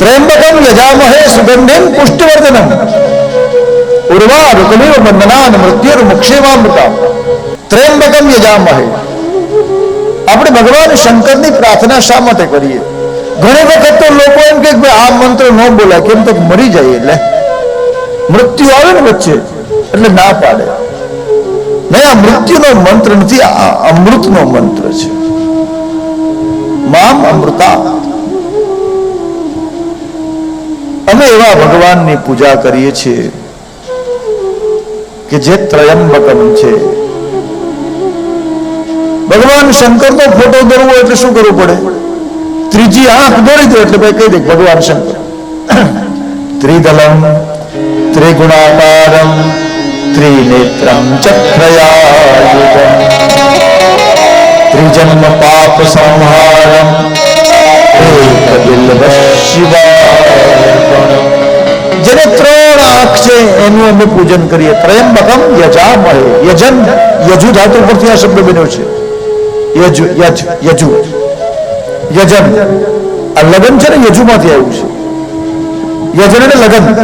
ત્રયંબકમ યજામહે સુગંધિમ પુષ્ટિવર્ધનમ ઉર્વા રુકલીવ બંધનાન મૃત્યુર મુક્ષેવામૃતા ત્રયંબકમ યજામહે આપણે ભગવાન શંકરની પ્રાર્થના શા માટે કરીએ ઘણી વખત તો લોકો એમ કે આ મંત્ર ન બોલાય કેમ તો મરી જાય એટલે મૃત્યુ આવે ને વચ્ચે એટલે ના પાડે નહીં આ મૃત્યુનો મંત્ર નથી આ અમૃતનો મંત્ર છે મામ અમૃતા અમે એવા ભગવાનની પૂજા કરીએ છીએ કે જે ત્રયંબકમ છે. ભગવાન શંકરનો ફોટો દોરવો એટલે શું કરવું પડે? ત્રીજી આંખ દોરી એટલે ભાઈ કહી દે ભગવાન શંકર. ત્રિદલમ, ત્રિગુણાકારમ, ત્રિનેત્રમ ચક્રયાયુધમ ત્રિજન્મ પાપ સંહારમ. એકબિલ્વ શિવાર્પણમ. જેને ત્રણ આંખ છે, એનું અમે પૂજન કરીએ. ત્રયંબકમ યજામહે. યજન, યજુ ધાતુ પરથી આ શબ્દ બન્યો છે. યજુ, યજ, યજુ. યજન. આ લગન છે ને યજુમાંથી આવ્યું છે. યજન એટલે લગન.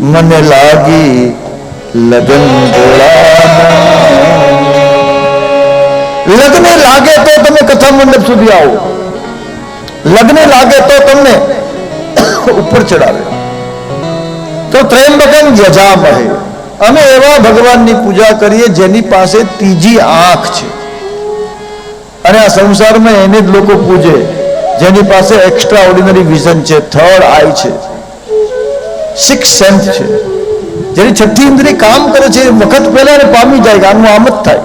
મને લાગી લગન લગ્ન લાગે તો તમે કથા મંડપ સુધી આવો. લગ્ન લાગે તો તમને ઉપર ચડાવે. તો ત્રયંબકમ યજામહે અમે એવા ભગવાનની પૂજા કરીએ જેની પાસે ત્રીજી આંખ છે. અને આ સંસારમાં એને જ લોકો પૂજે, જેની પાસે એક્સ્ટ્રા ઓર્ડિનરી વિઝન છે થર્ડ આઈ છે સિક્સ સેન્સ છે. જેની છઠ્ઠી ઇન્દ્રિય કામ કરે છે વખત પહેલા પામી જાય આનું આમ જ થાય.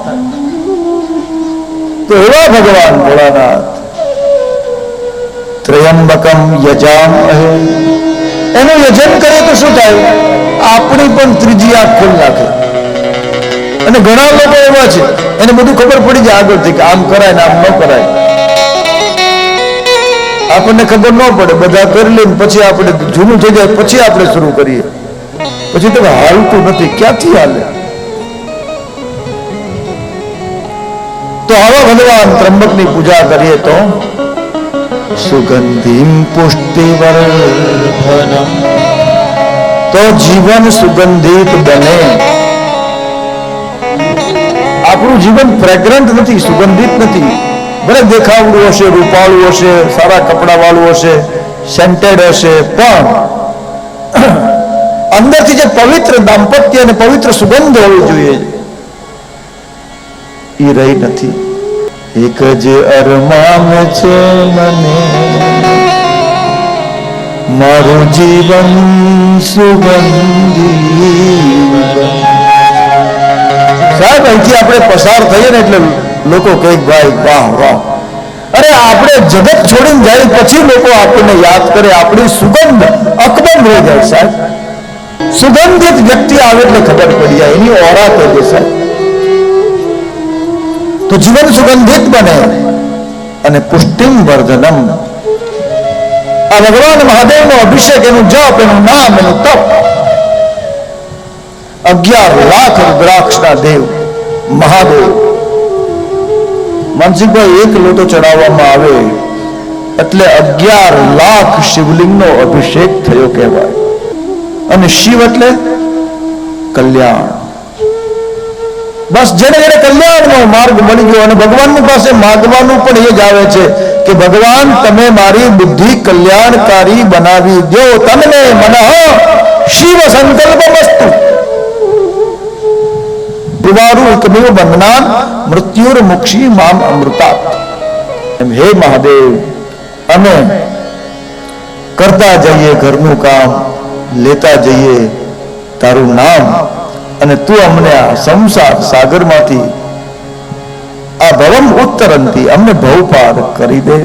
તો એવા ભગવાન ભોળાનાથ ત્રયંબકમ યજામહે એનું યજન કરે તો શું થાય? આપણી પણ ત્રીજી આંખ ખોલી નાખે. અને ઘણા લોકો એવા છે, એને બધું ખબર પડી જાય આગળથી કે આમ કરાય ને આમ ન કરાય. આપણને ખબર ન પડે, બધા કરી લે પછી આપણે જૂનું થઈ જાય, પછી આપણે શરૂ કરીએ. પછી તમે હાલતું નથી, ક્યાંથી હાલે? તો આવા ભગવાન ત્રંબકની પૂજા કરીએ તો સુગંધિમ પુષ્ટિવર્ધનમ. તો જીવન સુગંધિત બને. આપણું જીવન ફ્રેગ્રન્ટ નથી, સુગંધિત નથી. ભલે દેખાવડું હશે, રૂપાળું હશે, સારા કપડા વાળું હશે સેન્ટેડ હશે, પણ અંદરથી જે પવિત્ર દાંપત્ય અને પવિત્ર સુગંધ હોવી જોઈએ એ રહી નથી. એક જ અરમાન છે મને. મારું જીવન સુગંધી. સાહેબ, અહીંથી આપણે પસાર થઈએ ને એટલે લોકો કહે, ભાઈ, વાહ વાહ. અરે, આપણે જગત છોડીને જાય પછી લોકો આપણને યાદ કરે, આપણી સુગંધ અકબંધ રહી જાય, સાહેબ. સુગંધિત વ્યક્તિ આવે એટલે ખબર પડી જાય, એની ઓરા જાય સાહેબ. તો જીવન સુગંધિત બને અને પુષ્ટિમ વર્ધનમ. આ ભગવાન મહાદેવનો અભિષેક, એનું જપ, એનું નામ, એનું તપ. અગિયાર લાખ રુદ્રાક્ષના દેવ મહાદેવ. માનસિકભાઈ એક લોટો ચડાવવામાં આવે એટલે અગિયાર લાખ શિવલિંગનો અભિષેક થયો કહેવાય. અને શિવ એટલે કલ્યાણ. બસ જેને જેને કલ્યાણનો માર્ગ મળી ગયો અને ભગવાનની પાસે માગવાનું પણ એ જ આવે છે કે ભગવાન, તમે મારી બુદ્ધિ કલ્યાણકારી બનાવી દો. તમને મન શિવ સંકલ્પ વસ્તુ. પુવારું એકમેવ બંધનાન મૃત્યુર મુક્ષી મામ અમૃતા એમ હે મહાદેવ, અમે કરતા જઈએ ઘરનું કામ, લેતા જઈએ તારું નામ. અને તું અમને આ સંસાર સાગરમાંથી આ ભવમ ઉત્તરંતી અમને ભવ પાર કરી દે.